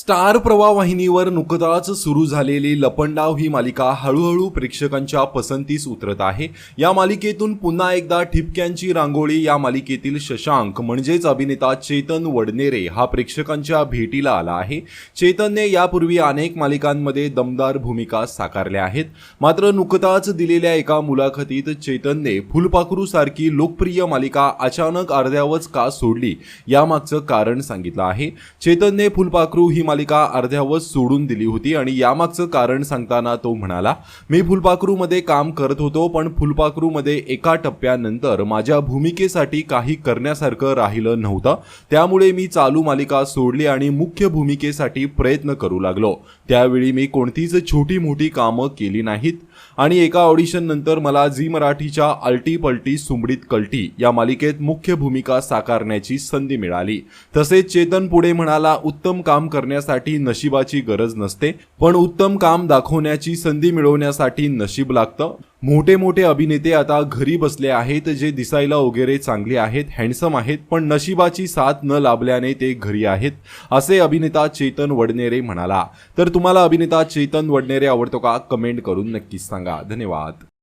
Star प्रवाह वाहिनीवर नुकताच सुरू झालेली लपंडाव ही मालिका हळूहळू प्रेक्षकांच्या पसंतीस उतरत आहे. या मालिकेतून पुन्हा एकदा ठिपक्यांची रांगोळी या मालिकेतील शशांक म्हणजेच अभिनेता चेतन वडनेरे हा प्रेक्षकांच्या भेटीला आला आहे. चेतनने यापूर्वी अनेक मालिकांमध्ये दमदार भूमिका साकारल्या आहेत. मात्र नुकताच दिलेल्या एका मुलाखतीत चेतनने फुलपाखरू सारखी लोकप्रिय मालिका अचानक अर्ध्यावच का सोडली यामागचं कारण सांगितलं आहे. चेतनने फुलपाखरू ही मालिका अर्ध्यावर सोडून दिली होती आणि यामागचं कारण सांगताना तो म्हणाला मी फुलपाखरूमध्ये काम करत होतो पण फुलपाखरूमध्ये एका टप्प्यानंतर माझ्या भूमिकेसाठी काही करण्यासारखं राहिलं नव्हतं. त्यामुळे मी चालू मालिका सोडली आणि मुख्य भूमिकेसाठी प्रयत्न करू लागलो. त्यावेळी मी कोणतीच छोटी मोठी कामं केली नाहीत. आणि एका ऑडिशन नंतर मला झी मराठीच्या अल्टी पलटी सुमडीत कल्टी या मालिकेत मुख्य भूमिका साकारण्याची संधी मिळाली. तसेच चेतन पुढे म्हणाला उत्तम काम करण्यासाठी नशिबाची गरज नसते पण उत्तम काम दाखवण्याची संधी मिळवण्यासाठी नशीब लागतं. मोठे मोठे अभिनेते आता घरी बसले आहेत जे दिसायला वगैरे चांगले आहेत हँडसम आहेत पण नशिबाची साथ न लाभल्याने ते घरी आहेत असे अभिनेता चेतन वडनेरे म्हणाला. तर तुम्हाला अभिनेता चेतन वडनेरे आवडतो का? कमेंट करून नक्कीच सांगा. धन्यवाद.